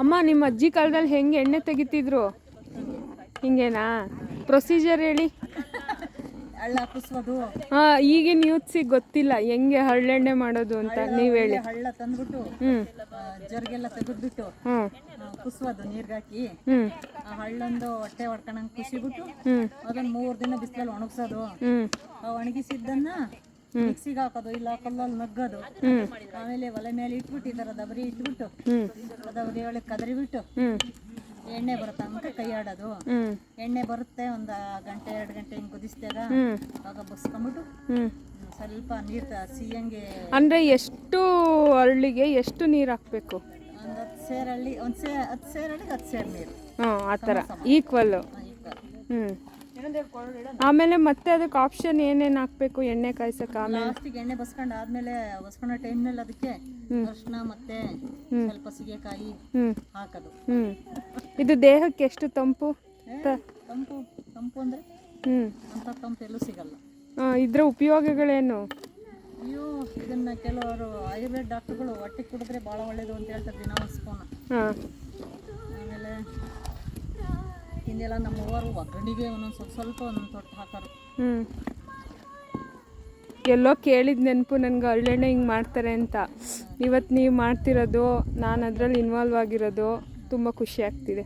ಅಮ್ಮ ನಿಮ್ಮ ಅಜ್ಜಿ ಕಾಲದಲ್ಲಿ ಹೆಂಗೆ ಎಣ್ಣೆ ತೆಗಿತಿದ್ರು? ಹಿಂಗೇನಾ? ಪ್ರೊಸೀಜರ್ ಹೇಳಿ. ಹಾಂ ಈಗಿನ ಯೂತ್ಸಿಗೆ ಗೊತ್ತಿಲ್ಲ ಹೆಂಗೆ ಹಳ್ಳೆಣ್ಣೆ ಮಾಡೋದು ಅಂತ ನೀವ್ ಹೇಳಿ. ಹಳ್ಳ ತಂದ್ಬಿಟ್ಟು ಜರ್ಗೆಲ್ಲ ತೆಗೆದ್ಬಿಟ್ಟು ಹ್ಞೂ ಕುಸ್ಬೋದು ನೀರ್ಗಾಕಿ. ಆ ಹಳ್ಳೊಂದು ಹೊಟ್ಟೆ ಹೊಡ್ಕೊಂಡಂಗ್ ಕುಸಿಬಿಟ್ಟು ಹ್ಞೂ ಅದನ್ನ ಮೂರು ದಿನ ಬಿಸಿಲಲ್ಲಿ ಒಣಗಿಸೋದು. ಆ ಒಣಗಿಸಿದ್ದನ್ನ ಮಿಕ್ಸಿಗೆ ಹಾಕೋದು ಇಲ್ಲ ಕಲ್ಲಲ್ಲಿ ನಗ್ಗೋದು. ಆಮೇಲೆ ಒಲೆ ಮೇಲೆ ಇಟ್ಬಿಟ್ಟು ಈ ಥರ ದಬರಿ ಇಟ್ಬಿಟ್ಟು ದಬರಿ ಒಳಗೆ ಕದರಿ ಬಿಟ್ಟು ಎಣ್ಣೆ ಬರುತ್ತೆ ಅಂತ ಕೈ ಆಡೋದು ಎಣ್ಣೆ ಬರುತ್ತೆ ಒಂದು ಗಂಟೆ ಎರಡು ಗಂಟೆ ಹಿಂಗೆ ಕುದಿಸ್ದಾಗ ಆಗ ಬಸ್ಕೊಂಬಿಟ್ಟು ಸ್ವಲ್ಪ ನೀರು ಸಿಹಿಯಂಗೆ ಅಂದರೆ ಎಷ್ಟು ಅರಳಿಗೆ ಎಷ್ಟು ನೀರು ಹಾಕಬೇಕು? ಒಂದು ಹತ್ತು ಸೇರಳ್ಳಿ ಒಂದು ಸೇ ಹತ್ತು ಸೇರಳ್ಳಿಗೆ ಹತ್ತು ಸೇರು ನೀರು. ಆ ಥರ. ಈಕ್ವಲ್ಲು. ಹ್ಞೂ ಆಮೇಲೆ ಮತ್ತೆ ಅದಕ್ಕೆ ಆಪ್ಷನ್ ಏನೇನು ಹಾಕಬೇಕು? ಎಣ್ಣೆ ಕಾಯ್ಸಕ್ಕೆ ಆಮೇಲೆ? ಲಾಸ್ಟಿಗೆ ಎಣ್ಣೆ ಬಸ್ಕೊಂಡು ಆದ್ಮೇಲೆ ಬಸ್ಕೊಂಡ ಟೈಮ್ನಲ್ಲಿ ಅದಕ್ಕೆ ಅರಿಶಿನ ಮತ್ತೆ ಸ್ವಲ್ಪ ಸೀಗೆಕಾಯಿ ಹಾಕೋದು. ಹ್ಞೂ ಇದು ದೇಹಕ್ಕೆ ಎಷ್ಟು ತಂಪು? ತಂಪು ತಂಪು ಅಂದರೆ ಹ್ಞೂ ಅಂಥ ತಂಪು ಎಲ್ಲೂ ಸಿಗಲ್ಲ. ಇದ್ರ ಉಪಯೋಗಗಳೇನು? ಅಯ್ಯೋ ಇದನ್ನ ಕೆಲವರು ಆಯುರ್ವೇದ ಡಾಕ್ಟರ್ಗಳು ಹೊಟ್ಟೆ ಕುಡಿದ್ರೆ ಭಾಳ ಒಳ್ಳೇದು ಅಂತ ಹೇಳ್ತಾರೆ ದಿನ ಒಂದು ಸ್ಪೂನ್. ಹಿಂದೆಲ್ಲ ನಮ್ಮ ಅವ್ವರು ಒಗ್ಗರಣೆಗೆ ಒಂದೊಂದು ಸ್ವಲ್ಪ ಸ್ವಲ್ಪ ಒಂದೊಂದು ತೊಟ್ಟು ಹಾಕೋರು. ಹ್ಞೂ ಎಲ್ಲೋ ಕೇಳಿದ ನೆನಪು ನನಗೆ ಅರಳೆಣ್ಣೆ ಹಿಂಗೆ ಮಾಡ್ತಾರೆ ಅಂತ. ಇವತ್ತು ನೀವು ಮಾಡ್ತಿರೋದು ನಾನು ಅದರಲ್ಲಿ ಇನ್ವಾಲ್ವ್ ಆಗಿರೋದು ತುಂಬ ಖುಷಿ ಆಗ್ತಿದೆ.